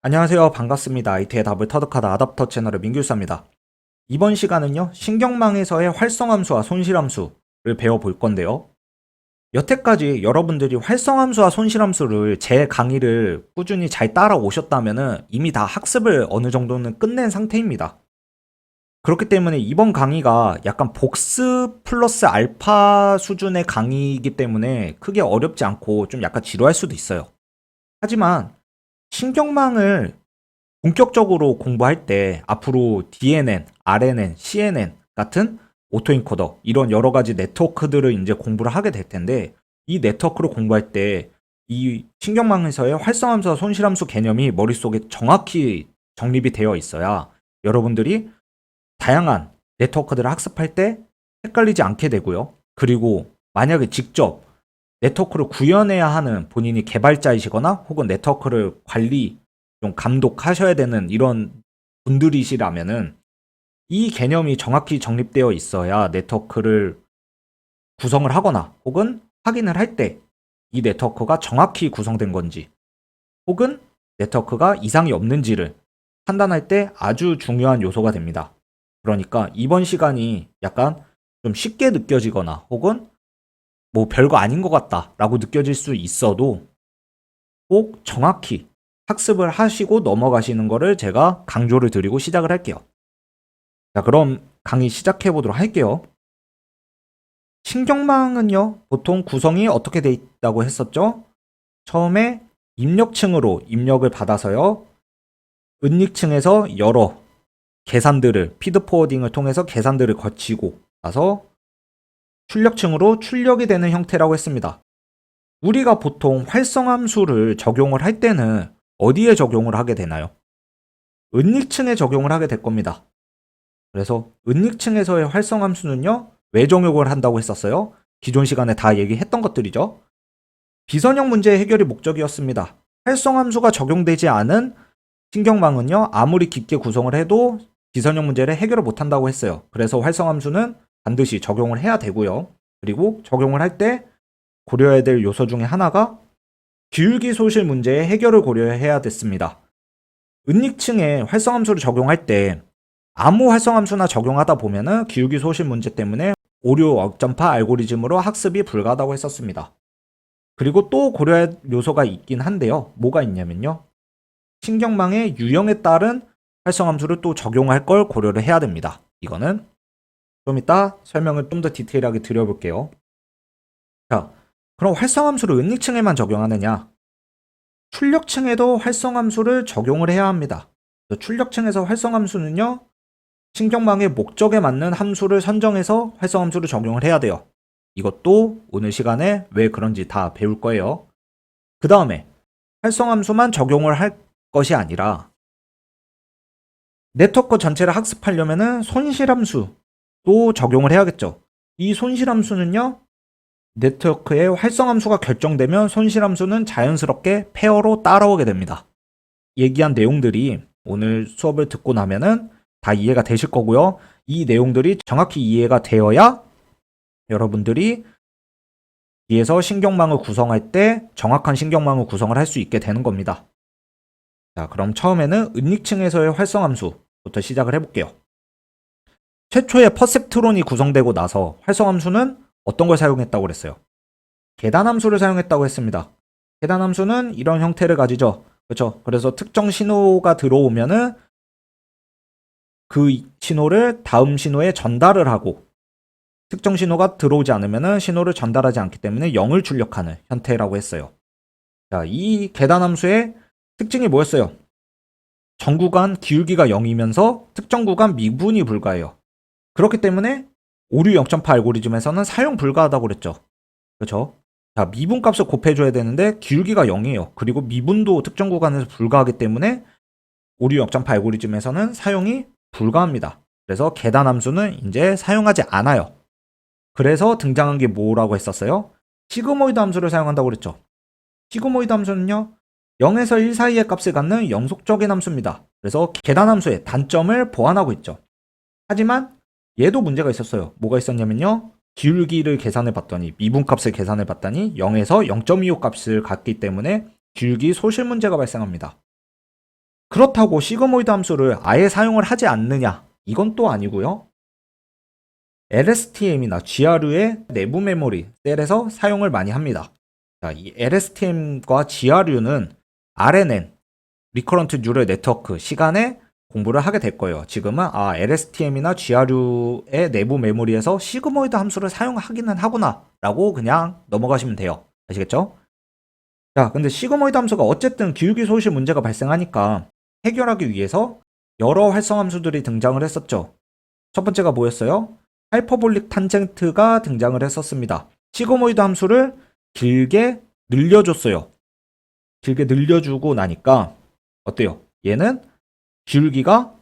안녕하세요. 반갑습니다. IT의 답을 터득하다 아답터 채널의 민규사입니다. 이번 시간은요, 신경망에서의 활성함수와 손실함수를 배워볼 건데요. 여태까지 여러분들이 활성함수와 손실함수를 제 강의를 꾸준히 잘 따라오셨다면 이미 다 학습을 어느 정도는 끝낸 상태입니다. 그렇기 때문에 이번 강의가 약간 복습 플러스 알파 수준의 강의이기 때문에 크게 어렵지 않고 좀 약간 지루할 수도 있어요. 하지만 신경망을 본격적으로 공부할 때 앞으로 DNN, RNN, CNN 같은 오토인코더 이런 여러 가지 네트워크들을 이제 공부를 하게 될 텐데 이 네트워크를 공부할 때 이 신경망에서의 활성함수와 손실함수 개념이 머릿속에 정확히 정립이 되어 있어야 여러분들이 다양한 네트워크들을 학습할 때 헷갈리지 않게 되고요. 그리고 만약에 직접 네트워크를 구현해야 하는 본인이 개발자이시거나 혹은 네트워크를 관리, 좀 감독하셔야 되는 이런 분들이시라면은 이 개념이 정확히 정립되어 있어야 네트워크를 구성을 하거나 혹은 확인을 할 때 이 네트워크가 정확히 구성된 건지 혹은 네트워크가 이상이 없는지를 판단할 때 아주 중요한 요소가 됩니다. 그러니까 이번 시간이 약간 좀 쉽게 느껴지거나 혹은 뭐 별거 아닌 것 같다라고 느껴질 수 있어도 꼭 정확히 학습을 하시고 넘어가시는 거를 제가 강조를 드리고 시작을 할게요. 자, 그럼 강의 시작해 보도록 할게요. 신경망은요, 보통 구성이 어떻게 돼 있다고 했었죠? 처음에 입력층으로 입력을 받아서요, 은닉층에서 여러 계산들을, 피드 포워딩을 통해서 계산들을 거치고 나서 출력층으로 출력이 되는 형태라고 했습니다. 우리가 보통 활성함수를 적용을 할 때는 어디에 적용을 하게 되나요? 은닉층에 적용을 하게 될 겁니다. 그래서 은닉층에서의 활성함수는요, 외정욕을 한다고 했었어요. 기존 시간에 다 얘기했던 것들이죠. 비선형 문제 해결이 목적이었습니다. 활성함수가 적용되지 않은 신경망은요, 아무리 깊게 구성을 해도 비선형 문제를 해결을 못한다고 했어요. 그래서 활성함수는 반드시 적용을 해야 되고요. 그리고 적용을 할 때 고려해야 될 요소 중에 하나가 기울기 소실 문제의 해결을 고려해야 됐습니다. 은닉층에 활성함수를 적용할 때 아무 활성함수나 적용하다 보면은 기울기 소실 문제 때문에 오류 억전파 알고리즘으로 학습이 불가하다고 했었습니다. 그리고 또 고려할 요소가 있긴 한데요. 뭐가 있냐면요. 신경망의 유형에 따른 활성함수를 또 적용할 걸 고려를 해야 됩니다. 이거는 좀 이따 설명을 좀 더 디테일하게 드려볼게요. 자, 그럼 활성함수를 은닉층에만 적용하느냐? 출력층에도 활성함수를 적용을 해야 합니다. 출력층에서 활성함수는요, 신경망의 목적에 맞는 함수를 선정해서 활성함수를 적용을 해야 돼요. 이것도 오늘 시간에 왜 그런지 다 배울 거예요. 그 다음에 활성함수만 적용을 할 것이 아니라 네트워크 전체를 학습하려면은 손실함수 도 적용을 해야겠죠. 이 손실함수는요, 네트워크의 활성함수가 결정되면 손실함수는 자연스럽게 페어로 따라오게 됩니다. 얘기한 내용들이 오늘 수업을 듣고 나면은 다 이해가 되실 거고요. 이 내용들이 정확히 이해가 되어야 여러분들이 뒤에서 신경망을 구성할 때 정확한 신경망을 구성을 할 수 있게 되는 겁니다. 자, 그럼 처음에는 은닉층에서의 활성함수부터 시작을 해볼게요. 최초의 퍼셉트론이 구성되고 나서 활성함수는 어떤 걸 사용했다고 그랬어요? 계단함수를 사용했다고 했습니다. 계단함수는 이런 형태를 가지죠. 그렇죠? 그래서 특정 신호가 들어오면은 그 신호를 다음 신호에 전달을 하고 특정 신호가 들어오지 않으면은 신호를 전달하지 않기 때문에 0을 출력하는 형태라고 했어요. 자, 이 계단 함수의 특징이 뭐였어요? 전 구간 기울기가 0이면서 특정 구간 미분이 불가해요. 그렇기 때문에 오류 0.8 알고리즘에서는 사용 불가하다고 그랬죠. 그렇죠? 자, 미분 값을 곱해줘야 되는데 기울기가 0이에요. 그리고 미분도 특정 구간에서 불가하기 때문에 오류 0.8 알고리즘에서는 사용이 불가합니다. 그래서 계단 함수는 이제 사용하지 않아요. 그래서 등장한 게 뭐라고 했었어요? 시그모이드 함수를 사용한다고 그랬죠. 시그모이드 함수는요. 0에서 1 사이의 값을 갖는 영속적인 함수입니다. 그래서 계단 함수의 단점을 보완하고 있죠. 하지만 얘도 문제가 있었어요. 뭐가 있었냐면요. 기울기를 계산해 봤더니 미분 값을 계산해 봤더니 0에서 0.25 값을 갖기 때문에 기울기 소실 문제가 발생합니다. 그렇다고 시그모이드 함수를 아예 사용을 하지 않느냐? 이건 또 아니고요. LSTM이나 GRU의 내부 메모리 셀에서 사용을 많이 합니다. 자, 이 LSTM과 GRU는 RNN, 리커런트 뉴럴 네트워크 시간에 공부를 하게 될 거예요. 지금은 아, LSTM이나 GRU의 내부 메모리에서 시그모이드 함수를 사용하기는 하구나 라고 그냥 넘어가시면 돼요. 아시겠죠? 자, 근데 시그모이드 함수가 어쨌든 기울기 소실 문제가 발생하니까 해결하기 위해서 여러 활성 함수들이 등장을 했었죠. 첫 번째가 뭐였어요? 하이퍼볼릭 탄젠트가 등장을 했었습니다. 시그모이드 함수를 길게 늘려줬어요. 길게 늘려주고 나니까 어때요? 얘는 기울기가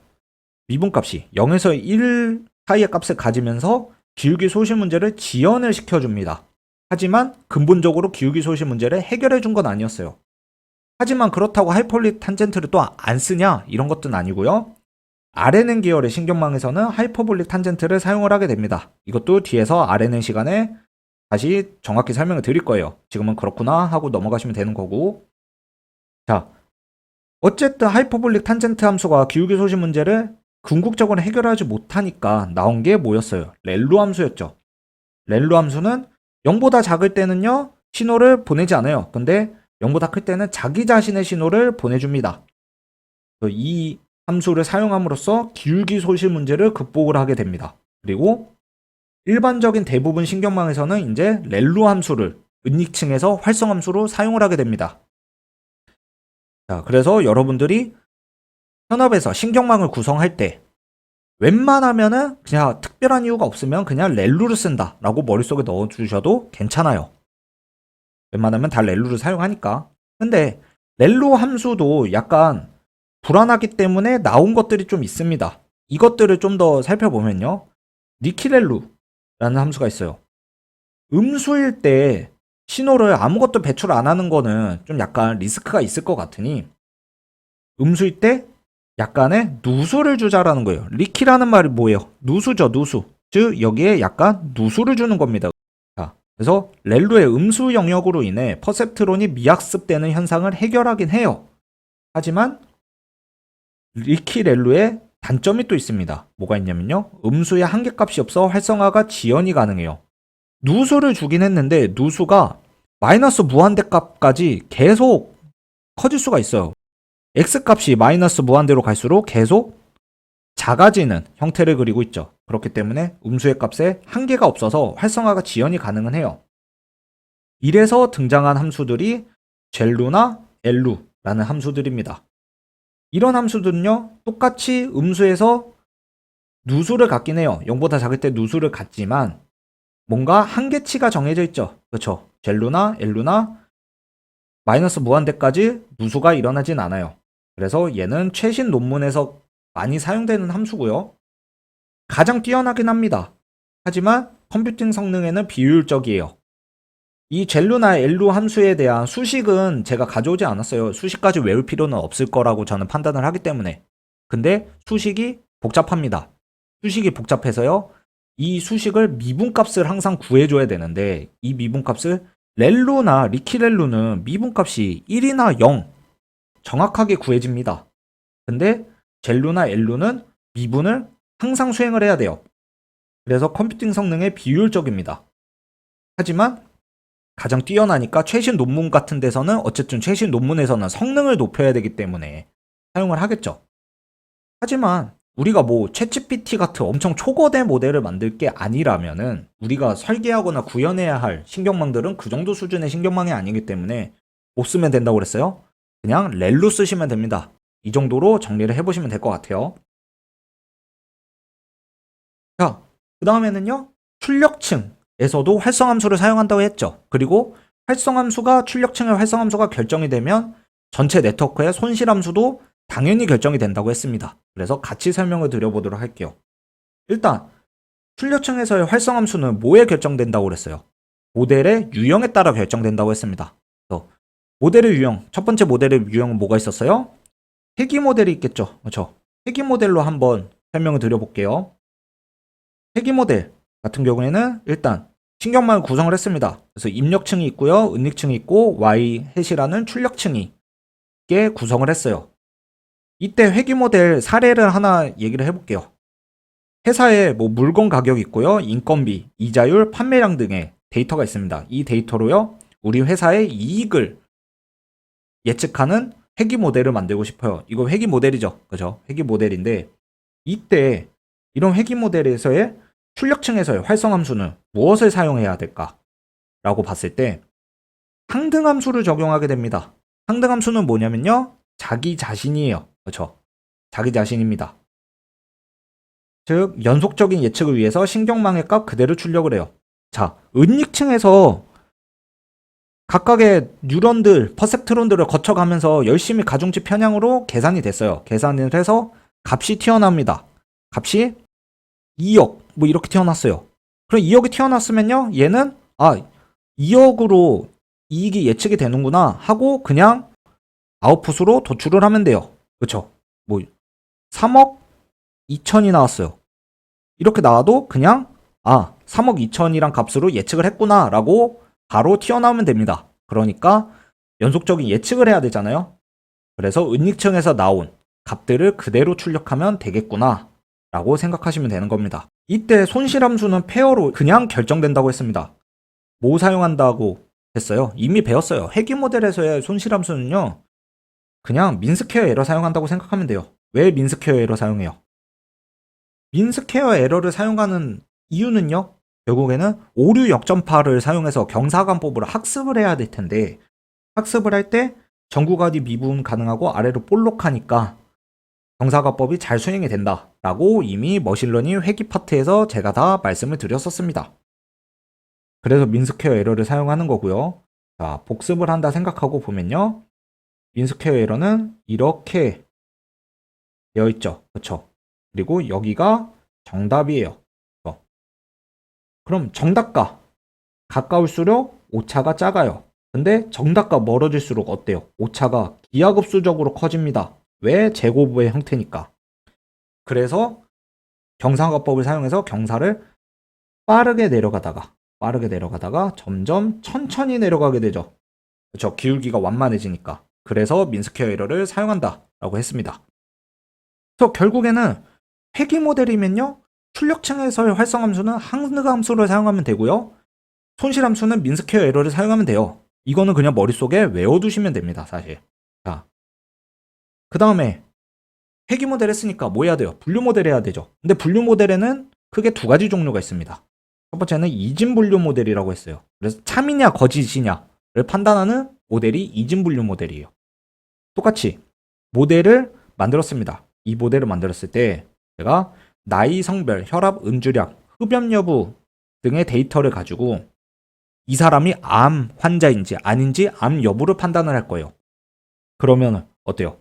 미분값이 0에서 1 사이의 값을 가지면서 기울기 소실 문제를 지연을 시켜줍니다. 하지만 근본적으로 기울기 소실 문제를 해결해 준 건 아니었어요. 하지만 그렇다고 하이퍼볼릭 탄젠트를 또 안 쓰냐? 이런 것도 아니고요. RNN 계열의 신경망에서는 하이퍼볼릭 탄젠트를 사용을 하게 됩니다. 이것도 뒤에서 RNN 시간에 다시 정확히 설명을 드릴 거예요. 지금은 그렇구나 하고 넘어가시면 되는 거고. 자, 어쨌든 하이퍼볼릭 탄젠트 함수가 기울기 소실 문제를 궁극적으로 해결하지 못하니까 나온 게 뭐였어요? 렐루 함수였죠. 렐루 함수는 0보다 작을 때는요, 신호를 보내지 않아요. 근데 0보다 클 때는 자기 자신의 신호를 보내줍니다. 이 함수를 사용함으로써 기울기 소실 문제를 극복을 하게 됩니다. 그리고 일반적인 대부분 신경망에서는 이제 렐루 함수를 은닉층에서 활성 함수로 사용을 하게 됩니다. 자, 그래서 여러분들이 현업에서 신경망을 구성할 때 웬만하면은 그냥 특별한 이유가 없으면 그냥 렐루를 쓴다라고 머릿속에 넣어주셔도 괜찮아요. 웬만하면 다 렐루를 사용하니까. 근데 렐루 함수도 약간 불안하기 때문에 나온 것들이 좀 있습니다. 이것들을 좀 더 살펴보면요. 니키렐루라는 함수가 있어요. 음수일 때 신호를 아무것도 배출 안 하는 거는 좀 약간 리스크가 있을 것 같으니 음수일 때 약간의 누수를 주자라는 거예요. 리키라는 말이 뭐예요? 누수죠, 누수. 즉 여기에 약간 누수를 주는 겁니다. 자, 그래서 렐루의 음수 영역으로 인해 퍼셉트론이 미학습되는 현상을 해결하긴 해요. 하지만 리키 렐루의 단점이 또 있습니다. 뭐가 있냐면요. 음수의 한계값이 없어 활성화가 지연이 가능해요. 누수를 주긴 했는데 누수가 마이너스 무한대 값까지 계속 커질 수가 있어요. x값이 마이너스 무한대로 갈수록 계속 작아지는 형태를 그리고 있죠. 그렇기 때문에 음수의 값에 한계가 없어서 활성화가 지연이 가능은 해요. 이래서 등장한 함수들이 젤루나 엘루라는 함수들입니다. 이런 함수들은요, 똑같이 음수에서 누수를 갖긴 해요. 0보다 작을 때 누수를 갖지만 뭔가 한계치가 정해져 있죠. 그렇죠. 젤루나 엘루나 마이너스 무한대까지 누수가 일어나진 않아요. 그래서 얘는 최신 논문에서 많이 사용되는 함수고요. 가장 뛰어나긴 합니다. 하지만 컴퓨팅 성능에는 비효율적이에요. 이 젤루나 엘루 함수에 대한 수식은 제가 가져오지 않았어요. 수식까지 외울 필요는 없을 거라고 저는 판단을 하기 때문에. 근데 수식이 복잡합니다. 수식이 복잡해서요. 이 수식을 미분값을 항상 구해줘야 되는데 이 미분값을 렐루나 리키렐루는 미분값이 1이나 0 정확하게 구해집니다. 근데 젤루나 엘루는 미분을 항상 수행을 해야 돼요. 그래서 컴퓨팅 성능에 비효율적입니다. 하지만 가장 뛰어나니까 최신 논문 같은 데서는 어쨌든 최신 논문에서는 성능을 높여야 되기 때문에 사용을 하겠죠. 하지만 우리가 뭐 챗GPT 같은 엄청 초거대 모델을 만들 게 아니라면은 우리가 설계하거나 구현해야 할 신경망들은 그 정도 수준의 신경망이 아니기 때문에 못 쓰면 된다고 그랬어요. 그냥 렐로 쓰시면 됩니다. 이 정도로 정리를 해보시면 될 것 같아요. 자, 그 다음에는요, 출력층에서도 활성함수를 사용한다고 했죠. 그리고 활성함수가 출력층의 활성함수가 결정이 되면 전체 네트워크의 손실함수도 당연히 결정이 된다고 했습니다. 그래서 같이 설명을 드려보도록 할게요. 일단, 출력층에서의 활성함수는 뭐에 결정된다고 그랬어요? 모델의 유형에 따라 결정된다고 했습니다. 그래서 모델의 유형, 첫 번째 모델의 유형은 뭐가 있었어요? 회기 모델이 있겠죠. 그렇죠? 회기 모델로 한번 설명을 드려볼게요. 회기 모델 같은 경우에는 일단 신경망을 구성을 했습니다. 그래서 입력층이 있고요. 은닉층이 있고 Y 해시라는 출력층이 게 구성을 했어요. 이때 회귀 모델 사례를 하나 얘기를 해볼게요. 회사에 뭐 물건 가격 있고요. 인건비, 이자율, 판매량 등의 데이터가 있습니다. 이 데이터로요. 우리 회사의 이익을 예측하는 회귀 모델을 만들고 싶어요. 이거 회귀 모델이죠. 그죠? 회귀 모델인데 이때 이런 회귀 모델에서의 출력층에서의 활성함수는 무엇을 사용해야 될까? 라고 봤을 때 상등함수를 적용하게 됩니다. 상등함수는 뭐냐면요. 자기 자신이에요. 그렇죠? 자기 자신입니다. 즉 연속적인 예측을 위해서 신경망의 값 그대로 출력을 해요. 자, 은닉층에서 각각의 뉴런들, 퍼셉트론들을 거쳐가면서 열심히 가중치 편향으로 계산이 됐어요. 계산을 해서 값이 튀어나옵니다. 값이 2억 뭐 이렇게 튀어났어요. 그럼 2억이 튀어났으면요. 얘는 아 2억으로 이익이 예측이 되는구나 하고 그냥 아웃풋으로 도출을 하면 돼요. 그쵸? 뭐 3억 2천이 나왔어요. 이렇게 나와도 그냥 아 3억 2천이란 값으로 예측을 했구나 라고 바로 튀어나오면 됩니다. 그러니까 연속적인 예측을 해야 되잖아요. 그래서 은닉층에서 나온 값들을 그대로 출력하면 되겠구나 라고 생각하시면 되는 겁니다. 이때 손실함수는 페어로 그냥 결정된다고 했습니다. 뭐 사용한다고 했어요? 이미 배웠어요. 회귀 모델에서의 손실함수는요. 그냥 민스케어 에러 사용한다고 생각하면 돼요. 왜 민스케어 에러 사용해요? 민스케어 에러를 사용하는 이유는요. 결국에는 오류 역전파를 사용해서 경사관법을 학습을 해야 될 텐데 학습을 할 때 전구가디 미분 가능하고 아래로 볼록하니까 경사관법이 잘 수행이 된다라고 이미 머신러닝 회귀 파트에서 제가 다 말씀을 드렸었습니다. 그래서 민스퀘어 에러를 사용하는 거고요. 자, 복습을 한다 생각하고 보면요. 민스퀘어 에러는 이렇게 되어 있죠. 그렇죠? 그리고 여기가 정답이에요. 어. 그럼 정답과 가까울수록 오차가 작아요. 근데 정답과 멀어질수록 어때요? 오차가 기하급수적으로 커집니다. 왜? 제곱의 형태니까. 그래서 경상화법을 사용해서 경사를 빠르게 내려가다가 빠르게 내려가다가 점점 천천히 내려가게 되죠. 그렇죠. 기울기가 완만해지니까. 그래서 민스퀘어 에러를 사용한다라고 했습니다. 그래서 결국에는 회귀 모델이면요. 출력층에서의 활성 함수는 항느가 함수를 사용하면 되고요. 손실 함수는 민스퀘어 에러를 사용하면 돼요. 이거는 그냥 머릿속에 외워두시면 됩니다. 사실. 자, 그 다음에 회귀 모델 했으니까 뭐 해야 돼요? 분류 모델 해야 되죠. 근데 분류 모델에는 크게 두 가지 종류가 있습니다. 첫 번째는 이진 분류 모델이라고 했어요. 그래서 참이냐 거짓이냐를 판단하는 모델이 이진 분류 모델이에요. 똑같이 모델을 만들었습니다. 이 모델을 만들었을 때 제가 나이, 성별, 혈압, 음주량, 흡연 여부 등의 데이터를 가지고 이 사람이 암 환자인지 아닌지 암 여부를 판단을 할 거예요. 그러면 어때요?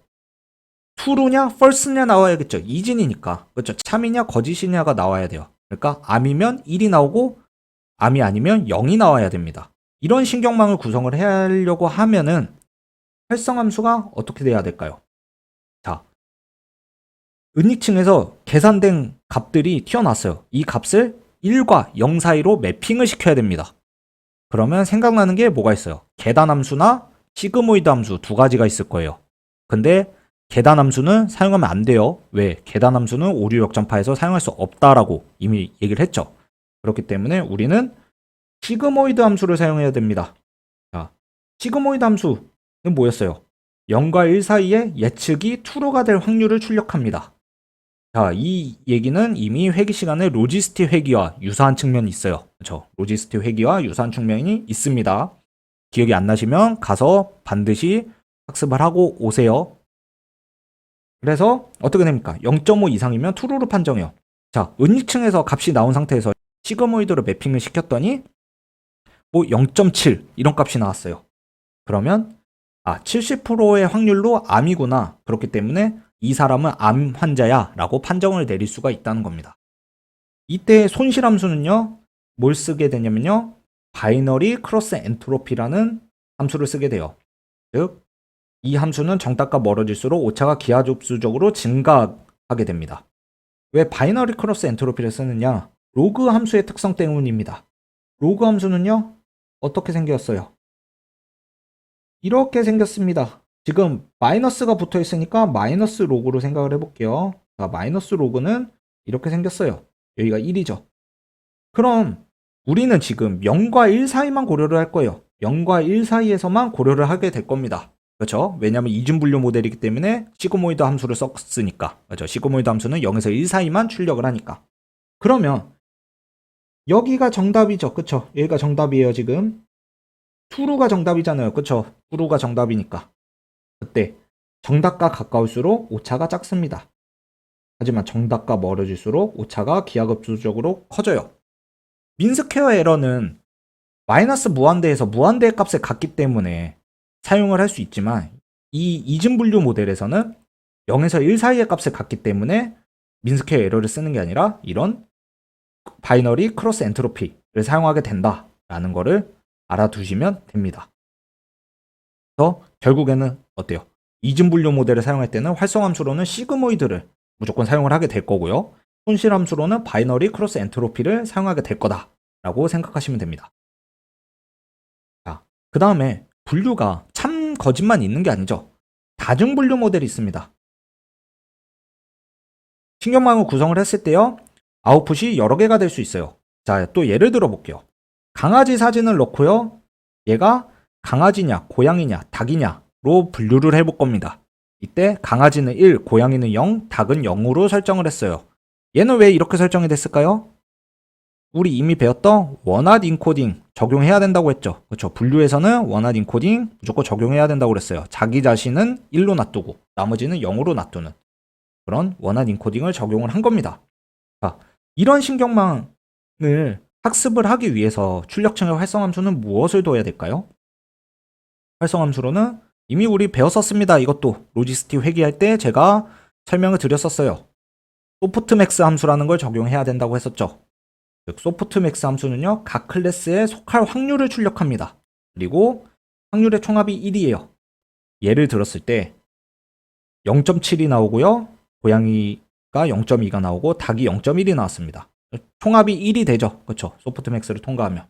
true냐 false냐 나와야겠죠. 이진이니까. 그렇죠. 참이냐 거짓이냐가 나와야 돼요. 그러니까 암이면 1이 나오고 암이 아니면 0이 나와야 됩니다. 이런 신경망을 구성을 하려고 하면은 활성함수가 어떻게 돼야 될까요? 자, 은닉층에서 계산된 값들이 튀어났어요. 이 값을 1과 0 사이로 매핑을 시켜야 됩니다. 그러면 생각나는 게 뭐가 있어요? 계단 함수나 시그모이드 함수 두 가지가 있을 거예요. 근데 계단 함수는 사용하면 안 돼요. 왜? 계단 함수는 오류 역전파에서 사용할 수 없다라고 이미 얘기를 했죠. 그렇기 때문에 우리는 시그모이드 함수를 사용해야 됩니다. 자, 시그모이드 함수는 뭐였어요? 0과 1 사이에 예측이 true가 될 확률을 출력합니다. 자, 이 얘기는 이미 회귀 시간에 로지스티 회귀와 유사한 측면이 있어요. 그렇죠? 로지스티 회귀와 유사한 측면이 있습니다. 기억이 안 나시면 가서 반드시 학습을 하고 오세요. 그래서 어떻게 됩니까? 0.5 이상이면 true로 판정해요. 자, 은닉층에서 값이 나온 상태에서 시그모이드로 매핑을 시켰더니 뭐 0.7 이런 값이 나왔어요. 그러면 아, 70%의 확률로 암이구나. 그렇기 때문에 이 사람은 암 환자야 라고 판정을 내릴 수가 있다는 겁니다. 이때 손실함수는요, 뭘 쓰게 되냐면요, 바이너리 크로스 엔트로피라는 함수를 쓰게 돼요. 즉, 이 함수는 정답과 멀어질수록 오차가 기하급수적으로 증가하게 됩니다. 왜 바이너리 크로스 엔트로피를 쓰느냐? 로그 함수의 특성 때문입니다. 로그 함수는요, 어떻게 생겼어요? 이렇게 생겼습니다. 지금 마이너스가 붙어 있으니까 마이너스 로그로 생각을 해볼게요. 자, 마이너스 로그는 이렇게 생겼어요. 여기가 1이죠. 그럼 우리는 지금 0과 1 사이만 고려를 할 거예요. 0과 1 사이에서만 고려를 하게 될 겁니다. 그렇죠? 왜냐하면 이중분류 모델이기 때문에 시그모이드 함수를 썼으니까. 그렇죠? 시그모이드 함수는 0에서 1 사이만 출력을 하니까. 그러면 여기가 정답이죠. 그쵸? 여기가 정답이에요, 지금. 투루가 정답이잖아요. 그쵸? 투루가 정답이니까. 그때 정답과 가까울수록 오차가 작습니다. 하지만 정답과 멀어질수록 오차가 기하급수적으로 커져요. 민스퀘어 에러는 마이너스 무한대에서 무한대의 값에 같기 때문에 사용을 할 수 있지만 이 이중분류 모델에서는 0에서 1 사이의 값에 같기 때문에 민스퀘어 에러를 쓰는 게 아니라 이런 바이너리 크로스 엔트로피를 사용하게 된다라는 거를 알아두시면 됩니다. 그래서 결국에는 어때요? 이중분류 모델을 사용할 때는 활성함수로는 시그모이드를 무조건 사용을 하게 될 거고요. 손실함수로는 바이너리 크로스 엔트로피를 사용하게 될 거다라고 생각하시면 됩니다. 자, 그 다음에 분류가 참 거짓만 있는 게 아니죠. 다중 분류 모델이 있습니다. 신경망을 구성을 했을 때요. 아웃풋이 여러 개가 될 수 있어요. 자, 또 예를 들어 볼게요. 강아지 사진을 넣고요. 얘가 강아지냐, 고양이냐, 닭이냐로 분류를 해볼 겁니다. 이때 강아지는 1, 고양이는 0, 닭은 0으로 설정을 했어요. 얘는 왜 이렇게 설정이 됐을까요? 우리 이미 배웠던 원핫 인코딩 적용해야 된다고 했죠. 그렇죠. 분류에서는 원핫 인코딩 무조건 적용해야 된다고 그랬어요. 자기 자신은 1로 놔두고 나머지는 0으로 놔두는 그런 원핫 인코딩을 적용을 한 겁니다. 자, 이런 신경망을 학습을 하기 위해서 출력층의 활성함수는 무엇을 둬야 될까요? 활성함수로는 이미 우리 배웠었습니다. 이것도 로지스티 회귀할 때 제가 설명을 드렸었어요. 소프트맥스 함수라는 걸 적용해야 된다고 했었죠. 즉 소프트맥스 함수는요. 각 클래스에 속할 확률을 출력합니다. 그리고 확률의 총합이 1이에요. 예를 들었을 때 0.7이 나오고요. 고양이가 0.2가 나오고 닭이 0.1이 나왔습니다. 총합이 1이 되죠. 그렇죠? 소프트맥스를 통과하면.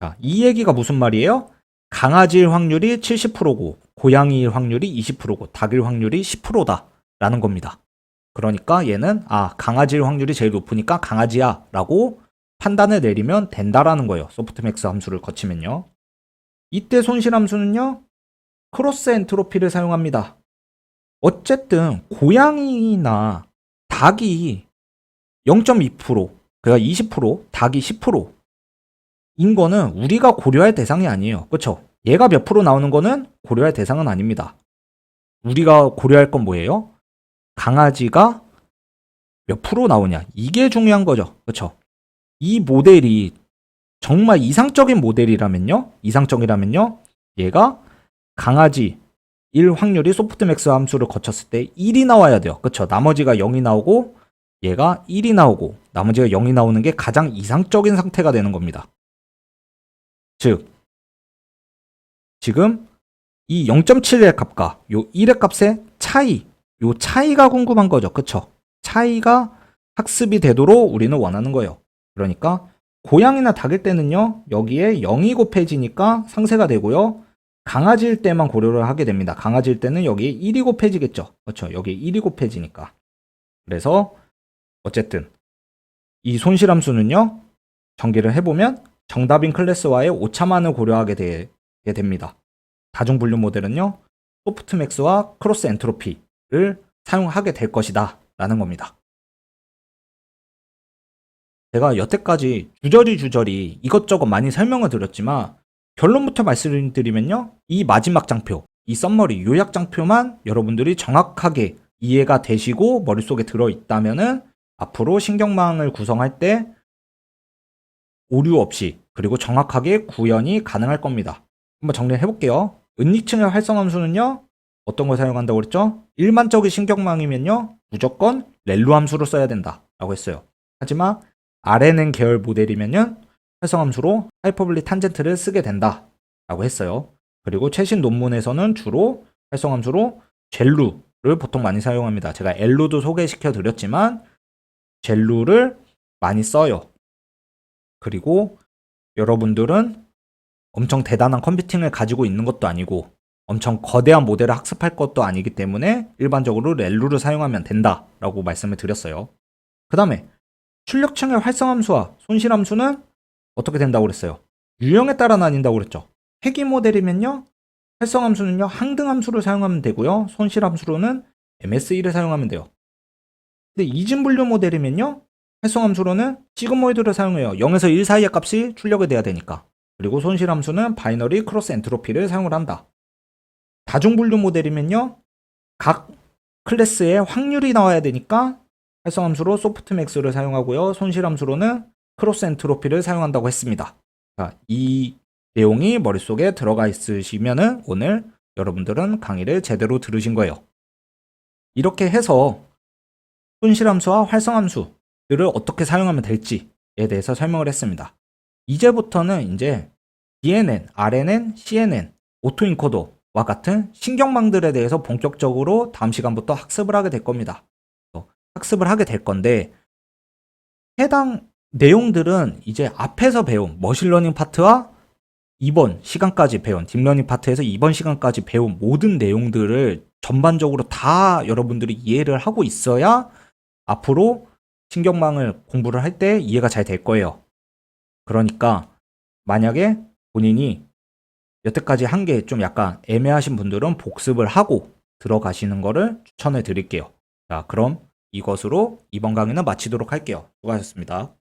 자, 이 얘기가 무슨 말이에요? 강아지일 확률이 70%고 고양이일 확률이 20%고 닭일 확률이 10%다 라는 겁니다. 그러니까 얘는 아 강아지일 확률이 제일 높으니까 강아지야 라고 판단을 내리면 된다라는 거예요. 소프트맥스 함수를 거치면요. 이때 손실 함수는요. 크로스 엔트로피를 사용합니다. 어쨌든 고양이나 닭이 0.2% 그러니까 20% 닭이 10%인 거는 우리가 고려할 대상이 아니에요. 그렇죠? 얘가 몇 프로 나오는 거는 고려할 대상은 아닙니다. 우리가 고려할 건 뭐예요? 강아지가 몇 프로 나오냐. 이게 중요한 거죠. 그렇죠? 이 모델이 정말 이상적인 모델이라면요. 이상적이라면요. 얘가 강아지 1 확률이 소프트맥스 함수를 거쳤을 때 1이 나와야 돼요. 그렇죠? 나머지가 0이 나오고 얘가 1이 나오고 나머지가 0이 나오는 게 가장 이상적인 상태가 되는 겁니다. 즉, 지금 이 0.7의 값과 요 1의 값의 차이, 요 차이가 궁금한 거죠. 그쵸? 차이가 학습이 되도록 우리는 원하는 거예요. 그러니까 고양이나 닭일 때는요, 여기에 0이 곱해지니까 상세가 되고요. 강아지일 때만 고려를 하게 됩니다. 강아지일 때는 여기에 1이 곱해지겠죠. 그렇죠. 여기에 1이 곱해지니까. 그래서 어쨌든 이 손실함수는요. 전개를 해보면 정답인 클래스와의 오차만을 고려하게 되게 됩니다. 다중 분류 모델은요. 소프트맥스와 크로스 엔트로피를 사용하게 될 것이다 라는 겁니다. 제가 여태까지 주저리 주저리 이것저것 많이 설명을 드렸지만 결론부터 말씀드리면요. 이 마지막 장표, 이 썸머리 요약 장표만 여러분들이 정확하게 이해가 되시고 머릿속에 들어 있다면은 앞으로 신경망을 구성할 때 오류 없이 그리고 정확하게 구현이 가능할 겁니다. 한번 정리해 볼게요. 은닉층의 활성함수는요. 어떤 걸 사용한다고 그랬죠? 일반적인 신경망이면요. 무조건 렐루 함수를 써야 된다라고 했어요. 하지만 RNN 계열 모델이면요. 활성함수로 하이퍼블리 탄젠트를 쓰게 된다라고 했어요. 그리고 최신 논문에서는 주로 활성함수로 젤루를 보통 많이 사용합니다. 제가 엘루도 소개시켜 드렸지만 젤루를 많이 써요. 그리고 여러분들은 엄청 대단한 컴퓨팅을 가지고 있는 것도 아니고 엄청 거대한 모델을 학습할 것도 아니기 때문에 일반적으로 렐루를 사용하면 된다라고 말씀을 드렸어요. 그 다음에 출력층의 활성함수와 손실함수는 어떻게 된다고 그랬어요? 유형에 따라 나뉜다고 그랬죠. 회귀 모델이면요. 활성함수는요. 항등함수를 사용하면 되고요. 손실함수로는 MS1을 사용하면 돼요. 근데 이진 분류 모델이면요. 활성함수로는 시그모이드를 사용해요. 0에서 1 사이의 값이 출력이 돼야 되니까. 그리고 손실함수는 바이너리 크로스 엔트로피를 사용을 한다. 다중분류 모델이면요. 각 클래스의 확률이 나와야 되니까 활성함수로 소프트맥스를 사용하고요. 손실함수로는 크로스 엔트로피를 사용한다고 했습니다. 자, 이 내용이 머릿속에 들어가 있으시면은 오늘 여러분들은 강의를 제대로 들으신 거예요. 이렇게 해서 손실함수와 활성함수들을 어떻게 사용하면 될지에 대해서 설명을 했습니다. 이제부터는 이제 DNN, RNN, CNN, 오토인코더와 같은 신경망들에 대해서 본격적으로 다음 시간부터 학습을 하게 될 겁니다. 어, 학습을 하게 될 건데 해당 내용들은 이제 앞에서 배운 머신러닝 파트와 이번 시간까지 배운 딥러닝 파트에서 이번 시간까지 배운 모든 내용들을 전반적으로 다 여러분들이 이해를 하고 있어야 앞으로 신경망을 공부를 할 때 이해가 잘 될 거예요. 그러니까 만약에 본인이 여태까지 한 게 좀 약간 애매하신 분들은 복습을 하고 들어가시는 거를 추천해 드릴게요. 자, 그럼 이것으로 이번 강의는 마치도록 할게요. 수고하셨습니다.